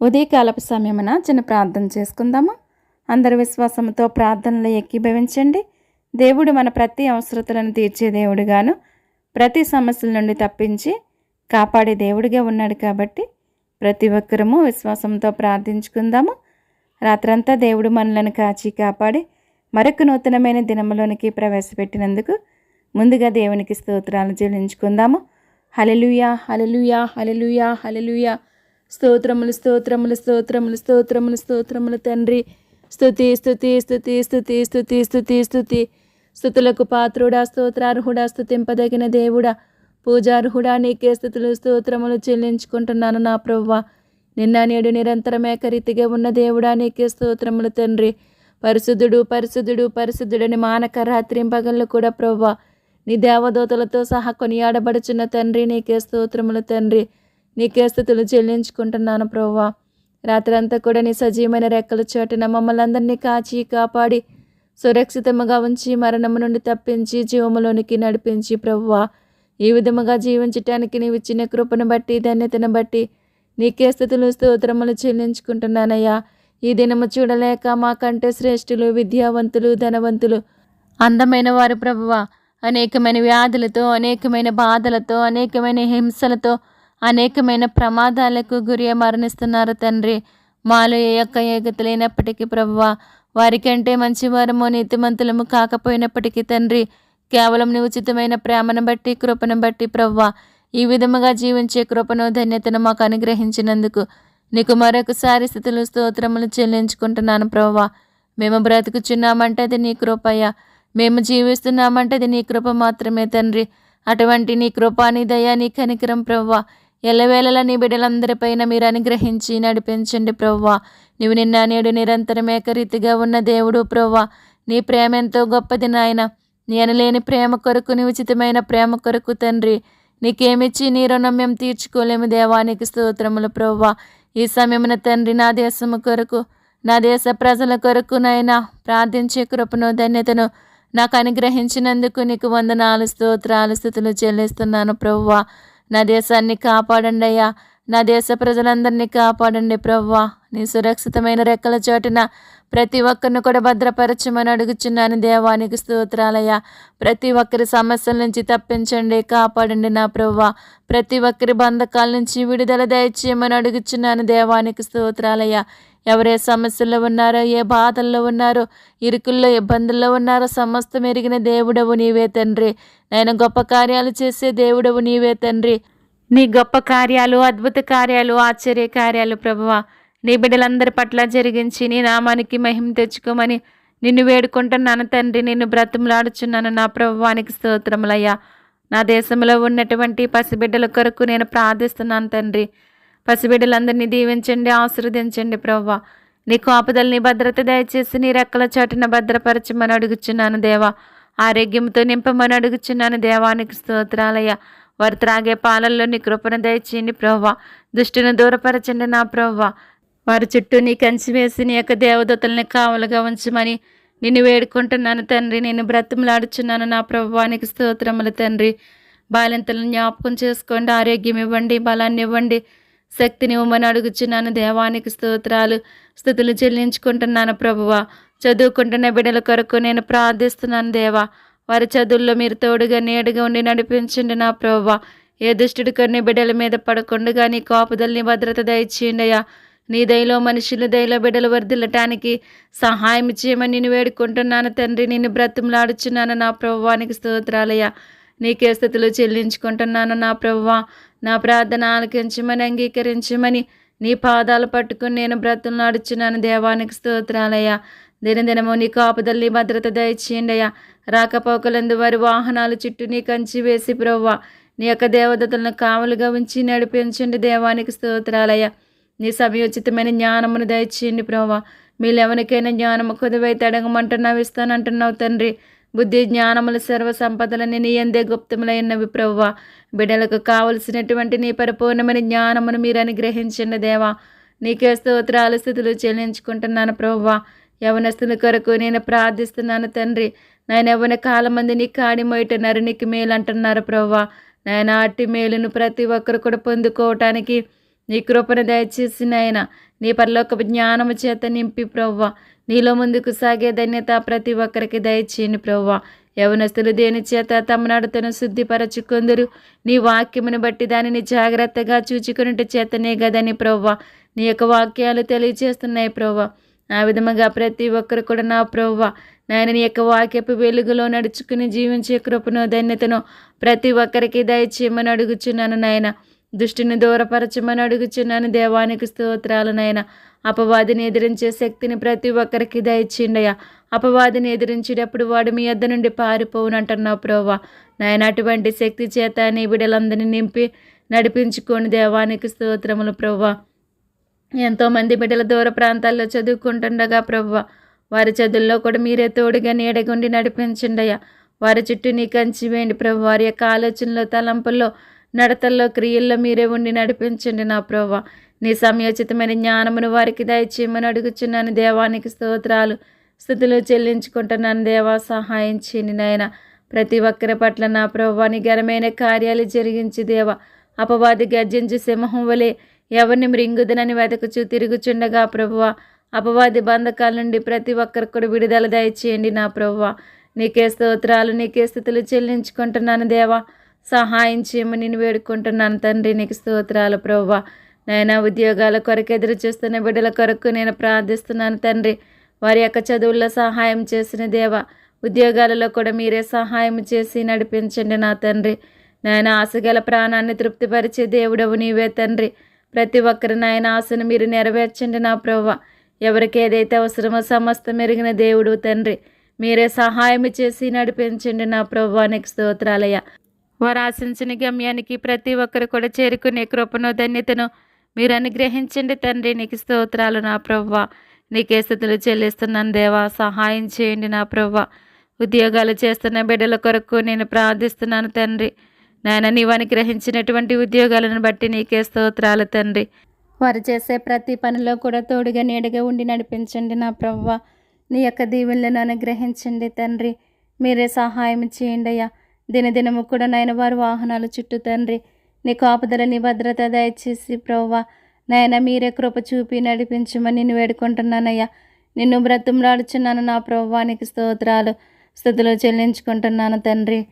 ఉదయకాలపు సమయమున చిన్న ప్రార్థన చేసుకుందాము. అందరి విశ్వాసంతో ప్రార్థనలు ఏకీభవించండి. దేవుడు మన ప్రతి అవసరతలను తీర్చే దేవుడుగాను ప్రతి సమస్యల నుండి తప్పించి కాపాడే దేవుడిగా ఉన్నాడు కాబట్టి ప్రతి ఒక్కరము విశ్వాసంతో ప్రార్థించుకుందాము. రాత్రంతా దేవుడు మనలను కాచి కాపాడి మరొక నూతనమైన దినములోనికి ప్రవేశపెట్టినందుకు ముందుగా దేవునికి స్తోత్రాలు చెల్లించుకుందాము. హలలుయా హలలుయా హలలుయా హలలుయా స్తోత్రములు స్తోత్రములు స్తోత్రములు స్తోత్రములు స్తోత్రములు తండ్రి. స్థుతి స్థుతి స్థుతి స్థుతి స్థుతి స్థుతి స్థుతి స్థుతులకు పాత్రుడా స్తోత్రార్హుడా స్థుతింపదగిన దేవుడా. పూజార్హుడా నీకే స్థుతులు స్తోత్రములు చెల్లించుకుంటున్నాను నా ప్రవ్వ. నిన్న నేడు నిరంతరం ఏకరీతిగా ఉన్న దేవుడా నీకే స్తోత్రములు తండ్రి. పరిశుద్ధుడు పరిశుద్ధుడు పరిశుద్ధుడని మానక రాత్రింపగళ్ళు కూడా ప్రవ్వ. నీ దేవదూతలతో సహా కొనియాడబడుచున్న తండ్రి నీకే స్తోత్రములు తండ్రి. నీకే స్థుతులు చెల్లించుకుంటున్నాను ప్రవ్వా. రాత్రంతా కూడా నీ సజీవమైన రెక్కల చోటన మమ్మల్ని అందరినీ కాచి కాపాడి సురక్షితముగా ఉంచి మరణము నుండి తప్పించి జీవములోనికి నడిపించి ప్రవ్వా. ఈ విధముగా జీవించటానికి నీవు ఇచ్చిన కృపను బట్టి ధన్యతను బట్టి నీకే స్థితులు స్తోత్రములు చెల్లించుకుంటున్నానయ్యా. ఈ దినము చూడలేక మాకంటే శ్రేష్ఠులు విద్యావంతులు ధనవంతులు అందమైన వారు ప్రభువ అనేకమైన వ్యాధులతో అనేకమైన బాధలతో అనేకమైన హింసలతో అనేకమైన ప్రమాదాలకు గురి మరణిస్తున్నారు తండ్రి. మాలో ఏ యొక్క యోగ్యత లేనప్పటికీ ప్రభువ వారికంటే మంచివారము నీతిమంతులము కాకపోయినప్పటికీ తండ్రి కేవలం నీ ఉచితమైన ప్రేమను బట్టి కృపను బట్టి ప్రవ్వ ఈ విధముగా జీవించే కృపను ధన్యతను మాకు అనుగ్రహించినందుకు నీకు మరొకసారి స్థితులు స్తోత్రములు చెల్లించుకుంటున్నాను ప్రవ్వ మేము బ్రతుకుచున్నామంటే అది నీ కృపయ్య మేము జీవిస్తున్నామంటే అది నీ కృప మాత్రమే తండ్రి. అటువంటి నీ కృప నీ దయా నీ కనికరం ప్రవ్వ ఎల్లవేళలా నీ బిడ్డలందరిపైన మీరు అనుగ్రహించి నడిపించండి ప్రవ్వా. నీవు నిన్న నేడు నిరంతరం ఏకరీతిగా ఉన్న దేవుడు ప్రవ్వా. నీ ప్రేమ ఎంతో గొప్పది నాయన. నీ అనలేని ప్రేమ కొరకు నీ ఉచితమైన ప్రేమ కొరకు తండ్రి. నీకేమిచ్చి నీ రుణం మేము తీర్చుకోలేము దేవానికి స్తోత్రములు ప్రవ్వా. ఈ సమయమున తండ్రి నా దేశము కొరకు నా దేశ ప్రజల కొరకు నైనా ప్రార్థించే కృపను ధన్యతను నాకు అనుగ్రహించినందుకు నీకు వందనాలు స్తోత్రాలు స్థుతులు చెల్లిస్తున్నాను ప్రవ్వా. నా దేశాన్ని కాపాడండి అయ్యా. నా దేశ ప్రజలందరినీ కాపాడండి ప్రవ్వా. నీ సురక్షితమైన రెక్కల చోటున ప్రతి ఒక్కరిని కూడా భద్రపరచమని అడుగుచున్నాను దేవానికి స్తోత్రాలయ్యా. ప్రతి ఒక్కరి సమస్యల నుంచి తప్పించండి కాపాడండి నా ప్రవ్వా. ప్రతి ఒక్కరి బంధకాల నుంచి విడుదల దయచేయమని అడుగుచున్నాను దేవానికి స్తోత్రాలయ్యా. ఎవరే సమస్యల్లో ఉన్నారో ఏ బాధల్లో ఉన్నారో ఇరుకుల్లో ఇబ్బందుల్లో ఉన్నారో సమస్తం ఎరిగిన దేవుడవు నీవే తండ్రి. నేను గొప్ప కార్యాలు చేసే దేవుడవు నీవే తండ్రి. నీ గొప్ప కార్యాలు అద్భుత కార్యాలు ఆశ్చర్య కార్యాలు ప్రభువ. నీ బిడ్డలందరి పట్ల జరిగించి నీ నామానికి మహిమ తెచ్చుకోమని నిన్ను వేడుకుంటున్నాను తండ్రి. నిన్ను బ్రతంలాడుచున్నాను నా ప్రభువానికి స్తోత్రములయ్యా. నా దేశంలో ఉన్నటువంటి పసిబిడ్డల కొరకు నేను ప్రార్థిస్తున్నాను తండ్రి. పసిబిడ్డలందరినీ దీవించండి ఆశీర్వదించండి ప్రవ్వ. నీ కోపదల్ని భద్రత దయచేసి నీ రెక్కల చాటున భద్రపరచమని అడుగుచున్నాను దేవా. ఆరోగ్యంతో నింపమని అడుగుచున్నాను దేవానికి స్తోత్రాలయ్య. వారు త్రాగే పాలల్లో నీ కృపను దయచేయండి ప్రవ్వ. దుష్టును దూరపరచండి నా ప్రవ్వ. వారి చుట్టూ నీ కంచి వేసి నీ యొక్క దేవదూతల్ని కావలుగా ఉంచమని నిన్ను వేడుకుంటున్నాను తండ్రి. నేను బ్రతిమలాడుచున్నాను నా ప్రభువానికి స్తోత్రములు తండ్రి. బాలింతలను జ్ఞాపకం చేసుకోండి ఆరోగ్యం ఇవ్వండి బలాన్ని ఇవ్వండి. శక్తినివ్వమని అడుగుచున్నాను. దేవానికి స్తోత్రాలు స్థుతులు చెల్లించుకుంటున్నాను ప్రభువ. చదువుకుంటున్న బిడ్డల కొరకు నేను ప్రార్థిస్తున్నాను దేవా. వారి చదువుల్లో మీరు తోడుగా నీడగా ఉండి నడిపించండి నా ప్రభువ. ఏ దుష్టుడు కొన్ని బిడ్డల మీద పడకుండా నీ కాపుదల్ని భద్రత దయచేయండియా. నీ దయలో మనుషుల దయలో బిడ్డలు వర్దిల్లటానికి సహాయం చేయమని నేను వేడుకుంటున్నాను. తండ్రి నిన్ను బ్రతిమలాడుచున్నాను నా ప్రభువానికి స్తోత్రాలయ్యా. నీకే స్థితులు చెల్లించుకుంటున్నాను నా ప్రభువ. నా ప్రార్థన ఆలకించమని అంగీకరించమని నీ పాదాలు పట్టుకుని నేను బ్రతులు నడుచున్నాను. దేవానికి స్తోత్రాలయ్యా. దినదినము నీ కాపుదల్ని భద్రత దయచేయండి అయ్యా. రాకపోకలందు వారి వాహనాలు చుట్టూ నీ కంచి వేసి ప్రవ్వ. నీ యొక్క దేవదతలను కావలుగా ఉంచి నడిపించండి. దేవానికి స్తోత్రాలయ్యా. నీ సమయోచితమైన జ్ఞానమును దయచేయండి ప్రవ్వ. మీరెవరికైనా జ్ఞానము కొదువైతే అడగమంటున్నావు ఇస్తానంటున్నావు తండ్రి. బుద్ధి జ్ఞానముల సర్వ సంపదలని నీ ఎందే గుప్తములైనవి ప్రవ్వ బిడ్డలకు కావలసినటువంటి నీ పరిపూర్ణమైన జ్ఞానమును మీరు అనుగ్రహించండి దేవా. నీకే స్తోత్రాల స్థితులు చెల్లించుకుంటున్నాను ప్రవ్వ యవనస్తుల కొరకు నేను ప్రార్థిస్తున్నాను తండ్రి. నేను యవన కాలమంది నీ కాడి మొయట నరునికి మేలు అంటున్నారు ప్రవ్వ నేను అట్టి మేలును ప్రతి ఒక్కరు కూడా పొందుకోవటానికి నీ కృపను దయచేసి నాయన. నీ పరలోక జ్ఞానము చేత నింపి ప్రవ్వ. నీలో ముందుకు సాగే ధన్యత ప్రతి ఒక్కరికి దయచేయండి ప్రవ్వ. యవనస్తులు దేని చేత తమ నడతను శుద్ధిపరచుకుందరు? నీ వాక్యమును బట్టి దానిని జాగ్రత్తగా చూచుకున్నట్టు చేతనే కదని ప్రవ్వ. నీ యొక్క వాక్యాలు తెలియజేస్తున్నాయి ప్రవ్వ. ఆ విధముగా ప్రతి ఒక్కరు కూడా నా ప్రవ్వ. నాయన నీ యొక్క వాక్యపు వెలుగులో నడుచుకుని జీవించే కృపను ధన్యతను ప్రతి ఒక్కరికి దయచేయమని అడుగుచున్నాను నాయన. దృష్టిని దూరపరచమని అడుగుచున్నాను దేవానికి స్తోత్రాలనైనా. నాయన అపవాదిని ఎదిరించే శక్తిని ప్రతి ఒక్కరికి దయచిండయ్యా అపవాదిని ఎదిరించేటప్పుడు వాడు మీ యొద్ద నుండి పారిపోవునంటున్నావు ప్రోవా నాయన అటువంటి శక్తి చేత నీ బిడ్డలందరినీ నింపి నడిపించుకోని దేవానికి స్తోత్రములు ప్రవ్వా. ఎంతోమంది బిడ్డల దూర ప్రాంతాల్లో చదువుకుంటుండగా ప్రవ్వ వారి చదువుల్లో కూడా మీరే తోడుగా నీడగుండి నడిపించండయ్యా వారి చుట్టూ నీ కంచి వేయండి ప్రభు వారి యొక్క ఆలోచనలో తలంపుల్లో నడతల్లో క్రియల్లో మీరే ఉండి నడిపించండి నా ప్రభు నీ సమయోచితమైన జ్ఞానమును వారికి దయచేయమని అడుగుచున్నాను. దేవానికి స్తోత్రాలు. స్థుతులు చెల్లించుకుంటున్నాను. దేవా సహాయం చేయండి నాయన. ప్రతి ఒక్కరి పట్ల నా ప్రభు ఘనమైన కార్యాలు జరిగించి దేవా. అపవాది గర్జించి సింహం వలె ఎవరిని మృంగుదనని వెతకుచూ తిరుగుచుండగా ప్రభువ అపవాది బంధకాల నుండి ప్రతి ఒక్కరికి కూడా విడుదల దయచేయండి నా ప్రభువ నీకే స్తోత్రాలు నీకే స్థితులు చెల్లించుకుంటున్నాను దేవా. సహాయం చేయమని నేను వేడుకుంటున్నాను తండ్రి. నీకు స్తోత్రాలు ప్రభువ నాయన ఉద్యోగాల కొరకు ఎదురు చూస్తున్న బిడ్డల కొరకు నేను ప్రార్థిస్తున్నాను తండ్రి. వారి యొక్క చదువుల్లో సహాయం చేసిన దేవ ఉద్యోగాలలో కూడా మీరే సహాయం చేసి నడిపించండి నా తండ్రి. నాయన ఆశగల ప్రాణాన్ని తృప్తిపరిచే దేవుడవు నీవే తండ్రి. ప్రతి ఒక్కరి నాయన ఆశను మీరు నెరవేర్చండి నా ప్రవ్వ ఎవరికి ఏదైతే అవసరమో సమస్త మెరిగిన దేవుడు తండ్రి. మీరే సహాయం చేసి నడిపించండి నా ప్రవ్వానికి స్తోత్రాలయ్య. వారు ఆశించిన గమ్యానికి ప్రతి ఒక్కరు కూడా చేరుకునే కృపను ధన్యతను మీరు అనుగ్రహించండి తండ్రి. నీకు స్తోత్రాలు నా ప్రవ్వ. నీకే స్థితులు చెల్లిస్తున్నాను దేవా. సహాయం చేయండి నా ప్రవ్వ. ఉద్యోగాలు చేస్తున్న బిడ్డల కొరకు నేను ప్రార్థిస్తున్నాను తండ్రి. నాయన నీవు అనుగ్రహించినటువంటి ఉద్యోగాలను బట్టి నీకే స్తోత్రాలు తండ్రి. వారు చేసే ప్రతి పనిలో కూడా తోడుగా నీడగా ఉండి నడిపించండి నా ప్రవ్వ. నీ యొక్క దీవులను అనుగ్రహించండి తండ్రి. మీరే సహాయం చేయండి అయ్యా. దినదినము కూడా నాయన వారి వాహనాలు చుట్టూ తండ్రి నీ కాపుదల భద్రత దయచేసి ప్రవ్వా. నాయన మీరే కృప చూపి నడిపించమని నేను వేడుకుంటున్నానయ్యా. నిన్ను బ్రతుమ్లాడుచున్నాను నా ప్రవ్వానికి స్తోత్రాలు స్థుతులు చెల్లించుకుంటున్నాను తండ్రి.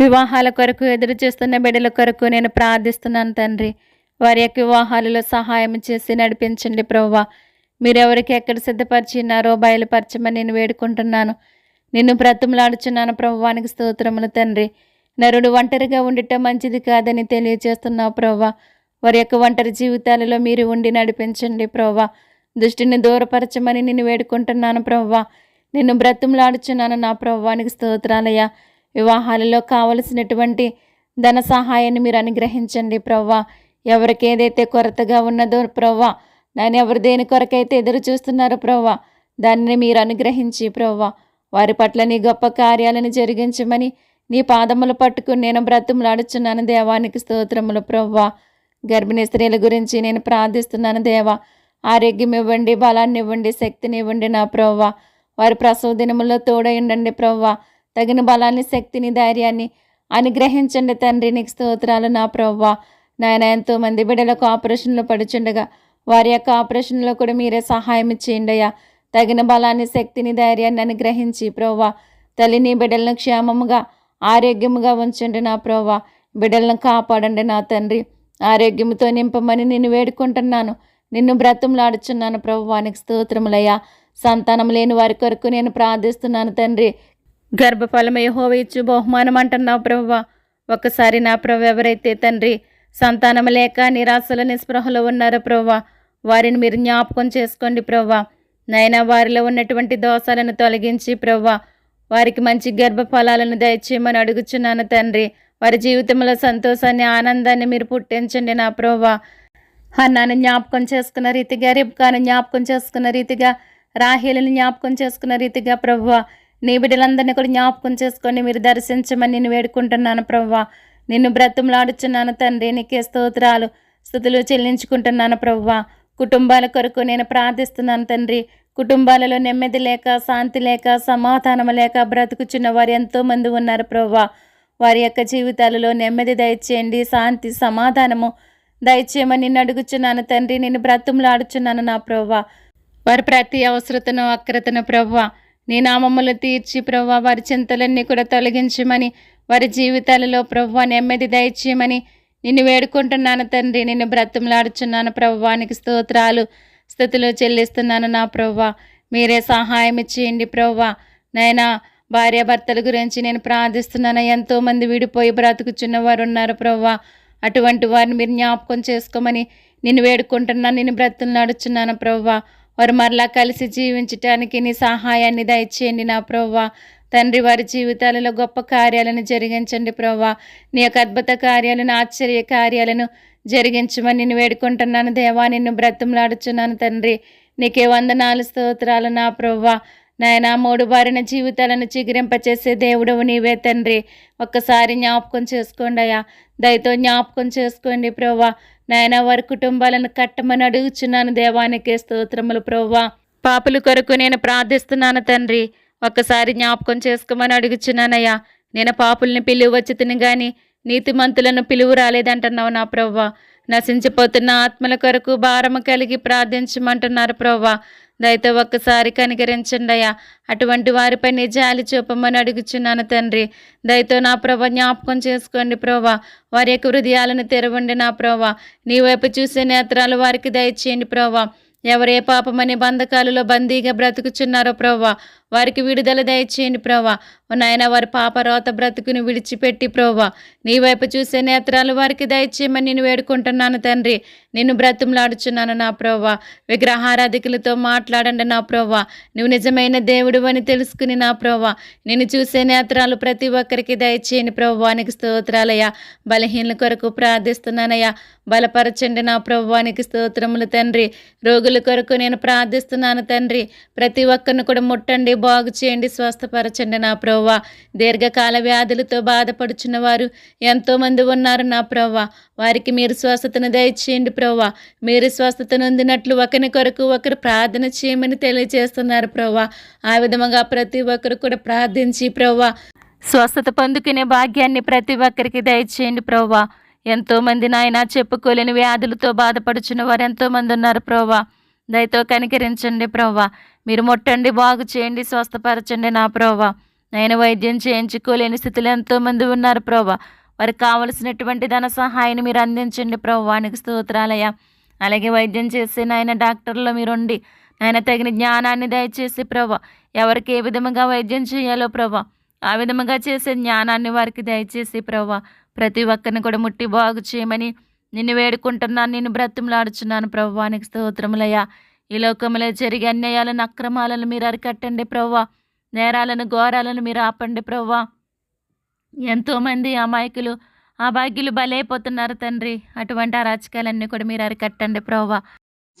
వివాహాల కొరకు ఎదురు చూస్తున్న బిడ్డల కొరకు నేను ప్రార్థిస్తున్నాను తండ్రి. వారి యొక్క వివాహాలలో సహాయం చేసి నడిపించండి ప్రవ్వా. మీరెవరికి ఎక్కడ సిద్ధపరిచినారో బయలుపరచమని నేను వేడుకుంటున్నాను. నిన్ను బ్రతుములాడుచున్నాను ప్రభువానికి స్తోత్రములు తండ్రి. నరుడు ఒంటరిగా ఉండటం మంచిది కాదని తెలియజేస్తున్నావు ప్రవ్వా వారి యొక్క ఒంటరి జీవితాలలో మీరు ఉండి నడిపించండి ప్రవ్వా దృష్టిని దూరపరచమని నేను వేడుకుంటున్నాను ప్రవ్వా నిన్ను బ్రతుములాడుచున్నాను నా ప్రవ్వానికి స్తోత్రాలయ్యా. వివాహాలలో కావలసినటువంటి ధన సహాయాన్ని మీరు అనుగ్రహించండి ప్రవ్వా ఎవరికి ఏదైతే కొరతగా ఉన్నదో ప్రవ్వా నేను ఎవరు దేని కొరకైతే ఎదురు చూస్తున్నారో ప్రవ్వా దానిని మీరు అనుగ్రహించి ప్రవ్వా వారి పట్ల నీ గొప్ప కార్యాలను జరిగించమని నీ పాదములు పట్టుకుని నేను బ్రతుములాడుచున్నాను దేవానికి స్తోత్రములు ప్రవ్వా. గర్భిణీ స్త్రీల గురించి నేను ప్రార్థిస్తున్నాను దేవా. ఆరోగ్యం ఇవ్వండి బలాన్ని ఇవ్వండి శక్తిని ఇవ్వండి నా ప్రవ్వా. వారి ప్రసవ దినములో తోడయుండండి ప్రవ్వా. తగిన బలాన్ని శక్తిని ధైర్యాన్ని అనుగ్రహించండి తండ్రి. నీకు స్తోత్రాలు నా ప్రవ్వా. నాయన ఎంతోమంది బిడ్డలకు ఆపరేషన్లు పడుచుండగా వారి యొక్క ఆపరేషన్లో కూడా మీరే సహాయం చేయండి అయ్యా. తగిన బలాన్ని శక్తిని ధైర్యాన్ని అనుగ్రహించి ప్రోవా తల్లిని బిడ్డలను క్షేమముగా ఆరోగ్యముగా ఉంచండి నా ప్రోవా బిడ్డలను కాపాడండి నా తండ్రి. ఆరోగ్యంతో నింపమని నేను వేడుకుంటున్నాను. నిన్ను బ్రతంలాడుచున్నాను ప్రభువానికి స్తోత్రములయ్యా. సంతానం లేని వారి కొరకు నేను ప్రార్థిస్తున్నాను తండ్రి. గర్భఫలం యెహోవా ఇచ్చు బహుమానం అంటున్నావు ప్రభువ ఒక్కసారి నా ప్రభు ఎవరైతే తండ్రి సంతానం లేక నిరాశలు నిస్పృహలో ఉన్నారో ప్రభువ వారిని మీరు జ్ఞాపకం చేసుకోండి ప్రభువా నైనా వారిలో ఉన్నటువంటి దోషాలను తొలగించి ప్రవ్వా వారికి మంచి గర్భఫలాలను దయచేయమని అడుగుచున్నాను తండ్రి. వారి జీవితంలో సంతోషాన్ని ఆనందాన్ని మీరు పుట్టించండి నా ప్రవ్వ. హన్నాను జ్ఞాపకం చేసుకున్న రీతిగా రిబ్కాను జ్ఞాపకం చేసుకున్న రీతిగా రాహీలను జ్ఞాపకం చేసుకున్న రీతిగా ప్రవ్వా నీ బిడ్డలందరినీ కూడా జ్ఞాపకం చేసుకొని మీరు దర్శించమని నేను వేడుకుంటున్నాను ప్రవ్వా. నిన్ను బ్రతుములాడుచున్నాను తండ్రి నీకే స్తోత్రాలు స్థుతులు చెల్లించుకుంటున్నాను ప్రవ్వా. కుటుంబాల కొరకు నేను ప్రార్థిస్తున్నాను తండ్రి. కుటుంబాలలో నెమ్మది లేక శాంతి లేక సమాధానం లేక బ్రతుకుచున్న వారు ఎంతోమంది ఉన్నారు ప్రభా వారి యొక్క జీవితాలలో నెమ్మది దయచేయండి శాంతి సమాధానము దయచేయమని నిన్ను అడుగుచున్నాను. తండ్రి నేను బ్రతుములాడుచున్నాను నా ప్రభా వారి ప్రతి అవసరతను అక్రతను ప్రభా నీ నామములు తీర్చి ప్రభా వారి చింతలన్నీ కూడా తొలగించమని వారి జీవితాలలో ప్రభా నెమ్మది దయచేయమని నిన్ను వేడుకుంటున్నాను తండ్రి. నిన్ను బ్రతుములాడుచున్నాను ప్రభానికి స్తోత్రాలు. స్థుతులు చెల్లిస్తున్నాను నా ప్రవ్వ. మీరే సహాయం ఇచ్చేయండి ప్రవ్వ. నైనా భార్యాభర్తల గురించి నేను ప్రార్థిస్తున్నాను. ఎంతోమంది విడిపోయి బ్రతుకుచున్న వారు ఉన్నారు ప్రవ్వ. అటువంటి వారిని మీరు జ్ఞాపకం చేసుకోమని నేను వేడుకుంటున్నాను. నేను బ్రతులు నడుచున్నాను ప్రవ్వ. వారు మరలా కలిసి జీవించటానికి నీ సహాయాన్ని దయచేయండి నా ప్రవ్వ. తండ్రి వారి జీవితాలలో గొప్ప కార్యాలను జరిగించండి ప్రవ్వా. నీ యొక్క అద్భుత కార్యాలను ఆశ్చర్య కార్యాలను జరిగించమని నిన్ను వేడుకుంటున్నాను. దేవా నిన్ను బ్రతంలాడుచున్నాను తండ్రి. నీకే వందనాలు స్తోత్రాలు నా ప్రవ్వా. నాయన మూడు బారిన జీవితాలను చిగిరింపచేసే దేవుడవు నీవే తండ్రి. ఒక్కసారి జ్ఞాపకం చేసుకోండి అయ్యా. దయతో జ్ఞాపకం చేసుకోండి ప్రవ్వా. నాయన వారి కుటుంబాలను కట్టమని అడుగుచున్నాను. దేవానికే స్తోత్రములు ప్రవ్వా. పాపుల కొరకు నేను ప్రార్థిస్తున్నాను తండ్రి. ఒక్కసారి జ్ఞాపకం చేసుకోమని అడుగుచున్నానయ్యా. నేను పాపుల్ని పిలువ కానీ నీతిమంతులను పిలువు రాలేదంటున్నావు నా ప్రవ్వ. నశించిపోతున్న ఆత్మల కొరకు భారము కలిగి ప్రార్థించమంటున్నారు ప్రవ్వ. దయతో ఒక్కసారి కనికరించండి అయ్యా. అటువంటి వారిపై నీ జాలి చూపమని అడుగుచున్నాను తండ్రి. దయతో నా ప్రభ జ్ఞాపకం చేసుకోండి ప్రోవా వారి యొక్క హృదయాలను తెరవండి నా ప్రోవా నీ వైపు చూసే నేత్రాలు వారికి దయచేయండి ప్రోవా ఎవరే పాపమని బంధకాలలో బందీగా బ్రతుకుచున్నారో ప్రవ్వా. వారికి విడుదల దయచేయండి ప్రభా నాయన వారి పాప రోత బ్రతుకుని విడిచిపెట్టి ప్రోవా నీ వైపు చూసే నేత్రాలు వారికి దయచేయమని నేను వేడుకుంటున్నాను తండ్రి. నిన్ను బ్రతుములాడుచున్నాను నా ప్రోవా విగ్రహారాధికులతో మాట్లాడండి నా ప్రోవా నువ్వు నిజమైన దేవుడు అని తెలుసుకుని నా ప్రోవా నిన్ను చూసే నేత్రాలు ప్రతి ఒక్కరికి దయచేయని ప్రభువానికి స్తోత్రాలయ్యా. బలహీనల కొరకు ప్రార్థిస్తున్నానయ్యా. బలపరచండి నా ప్రభువానికి స్తోత్రములు తండ్రి. రోగుల కొరకు నేను ప్రార్థిస్తున్నాను తండ్రి. ప్రతి ఒక్కరిని కూడా ముట్టండి బాగు చేయండి స్వస్థపరచండి నా ప్రవ్వ. దీర్ఘకాల వ్యాధులతో బాధపడుచున్న వారు ఎంతోమంది ఉన్నారు నా ప్రవ్వ. వారికి మీరు స్వస్థతను దయచేయండి ప్రవ్వ. మీరు స్వస్థత అందినట్లు ఒకరి కొరకు ఒకరు ప్రార్థన చేయమని తెలియజేస్తున్నారు ప్రవ్వ. ఆ విధముగా ప్రతి ఒక్కరు కూడా ప్రార్థించి ప్రవ్వ. స్వస్థత పొందుకునే భాగ్యాన్ని ప్రతి ఒక్కరికి దయచేయండి ప్రవ్వ. ఎంతోమంది నాయన చెప్పుకోలేని వ్యాధులతో బాధపడుచున్న వారు ఎంతోమంది ఉన్నారు ప్రవ్వ. దయతో కనికరించండి ప్రవ్వ. మీరు ముట్టండి బాగు చేయండి స్వస్థపరచండి నా ప్రోవా నేను వైద్యం చేయించుకోలేని స్థితిలో ఎంతోమంది ఉన్నారు ప్రోవా వారికి కావలసినటువంటి ధన సహాయాన్ని మీరు అందించండి ప్రవ్వానికి స్తోత్రాలయ అలాగే వైద్యం చేసే నాయన డాక్టర్లో మీరుండి ఆయన తగిన జ్ఞానాన్ని దయచేసి ప్రభా ఎవరికి ఏ విధముగా వైద్యం చేయాలో ప్రభా ఆ విధముగా చేసే జ్ఞానాన్ని వారికి దయచేసి ప్రభా ప్రతి ఒక్కరిని కూడా ముట్టి బాగు చేయమని నిన్ను వేడుకుంటున్నాను నిన్ను బ్రతిమలాడుచున్నాను ప్రభువానికి స్తోత్రములయ్యా. ఈ లోకంలో జరిగే అన్యాయాలను అక్రమాలను మీరు అరికట్టండి ప్రవ్వా. నేరాలను ఘోరాలను మీరు ఆపండి ప్రవ్వా. ఎంతోమంది అమాయకులు ఆ భాగ్యులు బలైపోతున్నారు తండ్రి. అటువంటి అరాచకాలన్నీ కూడా మీరు అరికట్టండి ప్రవ్వా.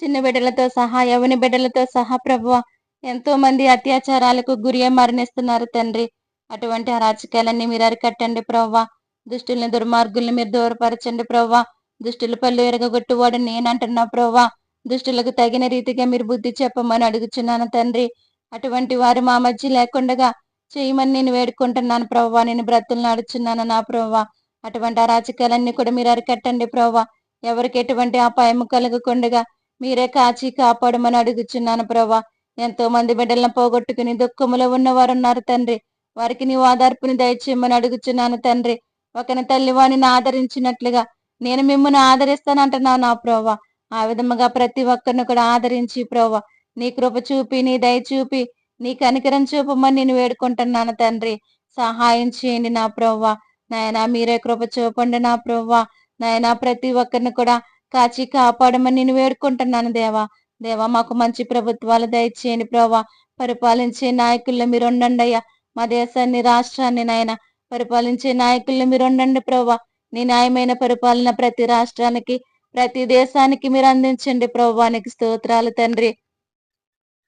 చిన్న బిడ్డలతో సహా యవని బిడ్డలతో సహా ప్రవ్వ. ఎంతో మంది అత్యాచారాలకు గురి మరణిస్తున్నారు తండ్రి. అటువంటి అరాచకాలన్నీ మీరు అరికట్టండి ప్రవ్వా. దుష్టుల్ని దుర్మార్గుల్ని మీరు దూరపరచండి ప్రవ్వా. దుష్టుల పళ్ళు ఎరగొట్టువాడు నేనంటున్నా ప్రోవా దుష్టులకు తగిన రీతిగా మీరు బుద్ధి చెప్పమని అడుగుచున్నాను తండ్రి. అటువంటి వారు మా మధ్య లేకుండా చేయమని నేను వేడుకుంటున్నాను ప్రవ్వా. నేను బ్రతులు నడుచున్నాను నా ప్రవ్వా. అటువంటి అరాచకాలన్నీ కూడా మీరు అరికట్టండి ప్రవ్వా. ఎవరికి ఎటువంటి అపాయము కలగకుండగా మీరే కాచి కాపాడమని అడుగుచున్నాను ప్రవ్వా. ఎంతో మంది బిడ్డలను పోగొట్టుకుని దుఃఖములో ఉన్నవారు ఉన్నారు తండ్రి. వారికి నీవు ఆధార్పుని దయచేయమని అడుగుచున్నాను తండ్రి. ఒకని తల్లి వాణిని ఆదరించినట్లుగా నేను మిమ్మల్ని ఆదరిస్తానంటున్నాను నా ప్రోవా ఆ విధముగా ప్రతి ఒక్కరిని కూడా ఆదరించి ప్రోవా నీ కృప చూపి నీ దయ చూపి నీ కనికరం చూపమని నేను వేడుకుంటున్నాను తండ్రి. సహాయం చేయండి నా ప్రవ్వ. నాయనా మీరే కృప చూపండి నా ప్రవ్వ. నాయనా ప్రతి ఒక్కరిని కూడా కాచి కాపాడమని నేను వేడుకుంటున్నాను దేవా. దేవా మాకు మంచి ప్రభుత్వాలు దయచేయండి ప్రోవా పరిపాలించే నాయకుల్లో మీరు ఉండండి అయ్యా. మా దేశాన్ని రాష్ట్రాన్ని నాయన పరిపాలించే నాయకుల్లో మీరు ఉండండి ప్రభా నీ న్యాయమైన పరిపాలన ప్రతి రాష్ట్రానికి ప్రతి దేశానికి మీరు అందించండి ప్రభువానికి స్తోత్రాలు తండ్రి.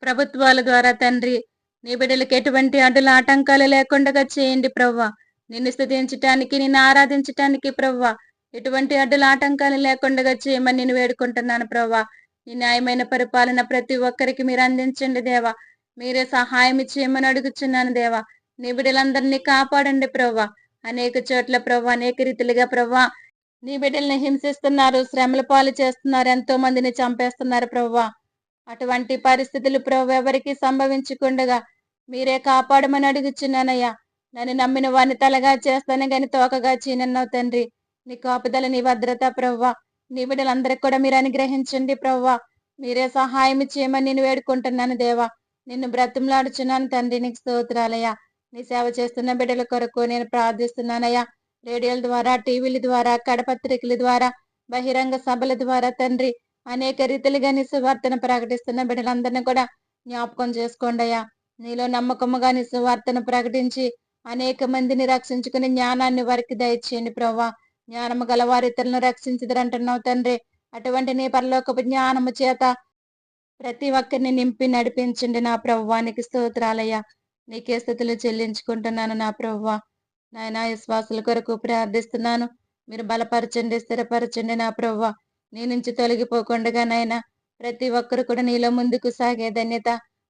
ప్రభుత్వాల ద్వారా తండ్రి నీ బిడ్డలకు ఎటువంటి అడ్డుల ఆటంకాలు లేకుండా చేయండి ప్రవ్వ. నిన్ను స్థుతించటానికి నిన్ను ఆరాధించటానికి ప్రవ్వ. ఎటువంటి అడ్డుల ఆటంకాలు లేకుండా చేయమని నేను వేడుకుంటున్నాను ప్రవ్వ. నీ న్యాయమైన పరిపాలన ప్రతి ఒక్కరికి మీరు అందించండి దేవా. మీరే సహాయం చేయమని అడుగుచున్నాను దేవా. నీ బిడ్డలందరినీ కాపాడండి ప్రవ్వా. అనేక చోట్ల ప్రభు అనేక రీతిలుగా ప్రవ్వ నీ బిడ్డల్ని హింసిస్తున్నారు శ్రమల పాలు చేస్తున్నారు ఎంతో మందిని చంపేస్తున్నారు ప్రవ్వా అటువంటి పరిస్థితులు ప్రభు ఎవరికి సంభవించకుండగా మీరే కాపాడమని అడుగుచున్నానయ్యా. నన్ను నమ్మిన వారిని తలగా చేస్తాను గాని తోకగా చీనన్నావు తండ్రి. నీ కాపుదల నీ భద్రత ప్రవ్వా నీ బిడ్డలందరికి కూడా మీరు అనుగ్రహించండి ప్రవ్వా మీరే సహాయం చేయమని నేను వేడుకుంటున్నాను దేవా. నిన్ను బ్రతిమలాడుచున్నాను తండ్రి నీకు స్తోత్రాలయ్యా. నీ సేవ చేస్తున్న బిడ్డల కొరకు నేను ప్రార్థిస్తున్నానయ్యా. రేడియోల ద్వారా టీవీల ద్వారా కడపత్రికల ద్వారా బహిరంగ సభల ద్వారా తండ్రి అనేక రీతిలుగా నీ సువార్తను ప్రకటిస్తున్న బిడ్డలందరినీ కూడా జ్ఞాపకం చేసుకోండి అయ్యా నీలో నమ్మకముగా నీ సువార్తను ప్రకటించి అనేక మందిని రక్షించుకుని జ్ఞానాన్ని వారికి దయచేయండి ప్రవ్వా. జ్ఞానము గల వారి ఇతరులను రక్షించదరంటున్నావు తండ్రి. అటువంటి నీ పరలోకపు జ్ఞానము చేత ప్రతి ఒక్కరిని నింపి నడిపించండి నా ప్రవ్వానికి స్తోత్రాలయ్యా. నీకే స్థుతులు చెల్లించుకుంటున్నాను నా ప్రవ్వా. నాయన విశ్వాసుల కొరకు ప్రార్థిస్తున్నాను. మీరు బలపరచండి స్థిరపరచండి నా ప్రవ్వా. నీ నుంచి తొలగిపోకుండా నాయన ప్రతి ఒక్కరు కూడా నీలో ముందుకు సాగే ధన్యత.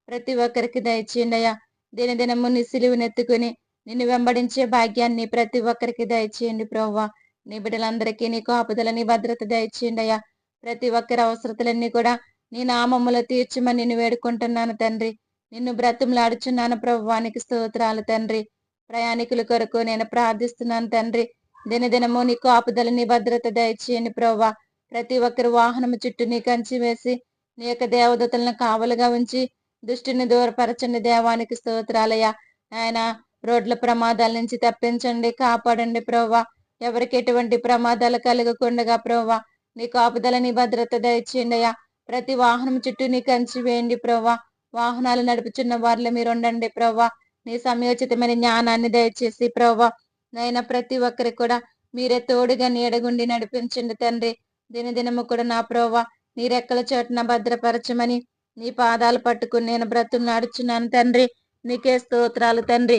ప్రతి ఒక్కరికి దయచేయండియా అయ్యా. దినదినము నీ సిలువునెత్తుకుని నిన్ను వెంబడించే భాగ్యాన్ని ప్రతి ఒక్కరికి దయచేయండి ప్రవ్వా. నీ బిడ్డలందరికీ నీ కాపుదల నీ భద్రత దయచేయండియా ప్రతి ఒక్కరి అవసరతలన్నీ కూడా నీ నామములో తీర్చమని నిన్ను వేడుకుంటున్నాను తండ్రి. నిన్ను బ్రతుములాడుచున్నాను ప్రభువానికి స్తోత్రాలు తండ్రి. ప్రయాణికుల కొరకు నేను ప్రార్థిస్తున్నాను తండ్రి. దినదినము నీ కాపుదల నీ భద్రత దయచేయండి ప్రవ్వా ప్రతి ఒక్కరి వాహనము చుట్టూ నీ కంచి వేసి నీ యొక్క దేవదూతలను కావలుగా ఉంచి దుష్టిని దూరపరచండి దేవానికి స్తోత్రాలయ్యా. ఆయన రోడ్ల ప్రమాదాల నుంచి తప్పించండి కాపాడండి ప్రవ్వా ఎవరికి ఎటువంటి ప్రమాదాలు కలగకుండగా ప్రవ్వా నీ కాపుదల నీ భద్రత దయచేయండి అయ్యా. ప్రతి వాహనం చుట్టూ నీ కంచి వేయండి ప్రవ్వా వాహనాలు నడుపుచున్న వారిలో మీరు ఉండండి ప్రవ్వా. నీ సమయోచితమైన జ్ఞానాన్ని దయచేసి ప్రవ్వా. నైనా ప్రతి ఒక్కరికి కూడా మీరే తోడుగా నీడగుండి నడిపించండి తండ్రి. దినదినము కూడా నా ప్రవ్వా నీ రెక్కల చోటున భద్రపరచమని నీ పాదాలు పట్టుకుని నేను బ్రతులు నడుచున్నాను తండ్రి. నీకే స్తోత్రాలు తండ్రి.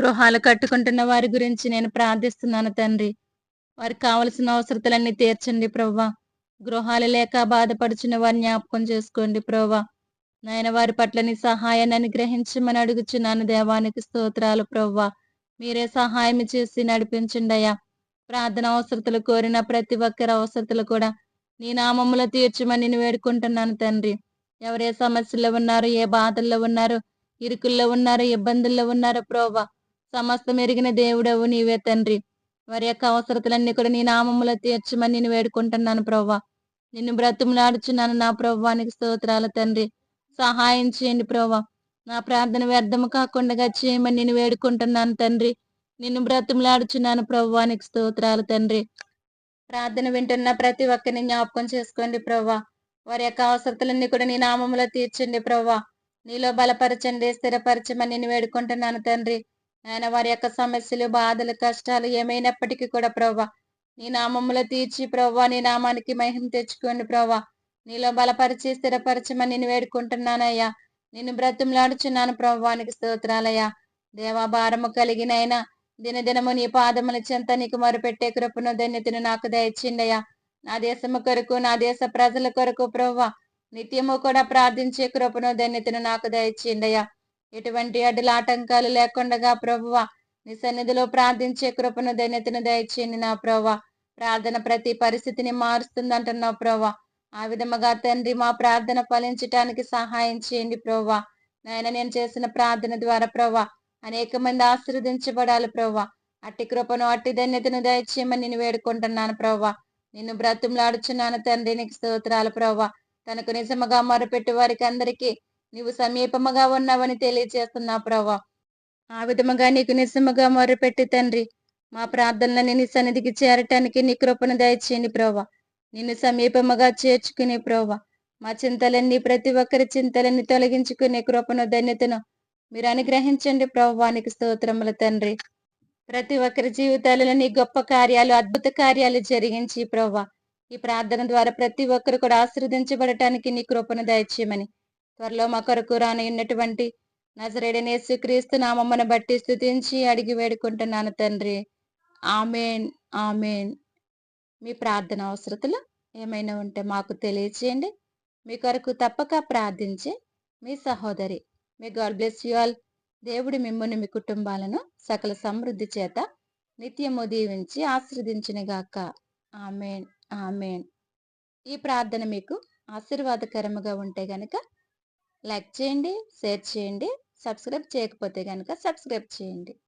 గృహాలు కట్టుకుంటున్న వారి గురించి నేను ప్రార్థిస్తున్నాను తండ్రి. వారికి కావలసిన అవసరతలన్నీ తీర్చండి ప్రవ్వా. గృహాలు లేక బాధపడుచున్న వారిని జ్ఞాపకం చేసుకోండి ప్రవ్వా. నాయన వారి పట్ల నీ సహాయాన్ని అనుగ్రహించమని అడుగుచున్నాను దేవానికి స్తోత్రాలు ప్రవ్వా. మీరే సహాయం చేసి నడిపించండి అయ్యా. ప్రార్థన అవసరతలు కోరిన ప్రతి ఒక్కరి అవసరతలు కూడా నీ నామములో తీర్చమని నేను వేడుకుంటున్నాను తండ్రి. ఎవరే సమస్యల్లో ఉన్నారు ఏ బాధల్లో ఉన్నారు ఇరుకుల్లో ఉన్నారు ఇబ్బందుల్లో ఉన్నారు ప్రోవా సమస్తం ఎరిగిన దేవుడవు నీవే తండ్రి. వారి యొక్క అవసరతలన్నీ కూడా నీ నామములో తీర్చమని నేను వేడుకుంటున్నాను ప్రవ్వా. నిన్ను బ్రతుములాడుచున్నాను నా ప్రవ్వానికి స్తోత్రాల తండ్రి. సహాయం చేయండి ప్రభా. నా ప్రార్థన వ్యర్థము కాకుండా చేయమని నేను వేడుకుంటున్నాను తండ్రి. నిన్ను బ్రతిమలాడుచున్నాను ప్రభువానికి స్తోత్రాలు తండ్రి. ప్రార్థన వింటున్న ప్రతి ఒక్కరిని జ్ఞాపకం చేసుకోండి ప్రభా. వారి యొక్క అవసరతలన్నీ కూడా నీ నామంలో తీర్చండి ప్రభా. నీలో బలపరచండి స్థిరపరచమని నేను వేడుకుంటున్నాను తండ్రి. ఆయన వారి యొక్క సమస్యలు బాధలు కష్టాలు ఏమైనప్పటికీ కూడా ప్రభా నీ నామంలో తీర్చి ప్రభా నీ నామానికి మహిమ తెచ్చుకోండి ప్రభా. నీలో బలపరిచి స్థిరపరచమని నేను వేడుకుంటున్నానయ్యా. నిన్ను బ్రతుములాడుచున్నాను ప్రభువానికి స్తోత్రాలయ్యా. దేవా భారము కలిగినైనా దినదినము నీ పాదముల చెంత నీకు మరుపెట్టే కృపను ధన్యతను నాకు దయచిండయ్యా నా దేశము కొరకు నా దేశ ప్రజల కొరకు ప్రవ్వ నిత్యము కూడా ప్రార్థించే కృపను ధన్యతను నాకు దయచిండయ్యా ఎటువంటి అడ్డుల ఆటంకాలు లేకుండగా ప్రభువ నీ సన్నిధిలో ప్రార్థించే కృపను ధన్యతను దయచేయండి నా ప్రవ్వా ప్రార్థన ప్రతి పరిస్థితిని మారుస్తుందంటున్నావు ప్రభా ఆ విధముగా తండ్రి మా ప్రార్థన ఫలించటానికి సహాయం చేయండి ప్రోవా నాయన నేను చేసిన ప్రార్థన ద్వారా ప్రోవా అనేక మంది ఆశీర్వదించబడాలి ప్రోవా అట్టి కృపను అట్టి ధన్యతను దయచేయమని నేను వేడుకుంటున్నాను ప్రోవా నిన్ను బ్రతుములాడుచున్నాను తండ్రి నీకు స్తోత్రాలు ప్రోవా తనకు నిజముగా మొరపెట్టు వారికి అందరికీ నీవు సమీపముగా ఉన్నావని తెలియజేస్తున్నా ప్రోవా ఆ విధముగా నీకు నిజముగా మొరపెట్టి తండ్రి మా ప్రార్థనలని నీ సన్నిధికి చేరటానికి నీ కృపను దయచేయండి ప్రోవా నిన్ను సమీపముగా చేర్చుకునే ప్రోవ మా చింతలన్నీ ప్రతి ఒక్కరి చింతలన్నీ తొలగించుకునే కృపను ధన్యతను మీరు అనుగ్రహించండి ప్రభువానికి స్తోత్రముల తండ్రి. ప్రతి ఒక్కరి జీవితాలలో నీ గొప్ప కార్యాలు అద్భుత కార్యాలు జరిగించి ప్రవ్వా. ఈ ప్రార్థన ద్వారా ప్రతి ఒక్కరు కూడా ఆశీర్వదించబడటానికి నీ కృపను దయచేయమని. త్వరలో మా కొరకు రానయ్యున్నటువంటి నజరేడనేసు క్రీస్తు నామమ్మను బట్టి స్థుతించి అడిగి వేడుకుంటున్నాను తండ్రి. Amen amen. మీ ప్రార్థన అవసరతలు ఏమైనా ఉంటే మాకు తెలియచేయండి. మీ కొరకు తప్పక ప్రార్థించే మీ సహోదరి. మీ గాడ్ బ్లెస్ యు ఆల్ దేవుడు మిమ్మల్ని మీ కుటుంబాలను సకల సమృద్ధి చేత నిత్యము దీవించి ఆశ్రదించినగాక ఆమెన్. ఆమెన్. ఈ ప్రార్థన మీకు ఆశీర్వాదకరముగా ఉంటే గనక లైక్ చేయండి షేర్ చేయండి సబ్స్క్రైబ్ చేయకపోతే కనుక సబ్స్క్రైబ్ చేయండి.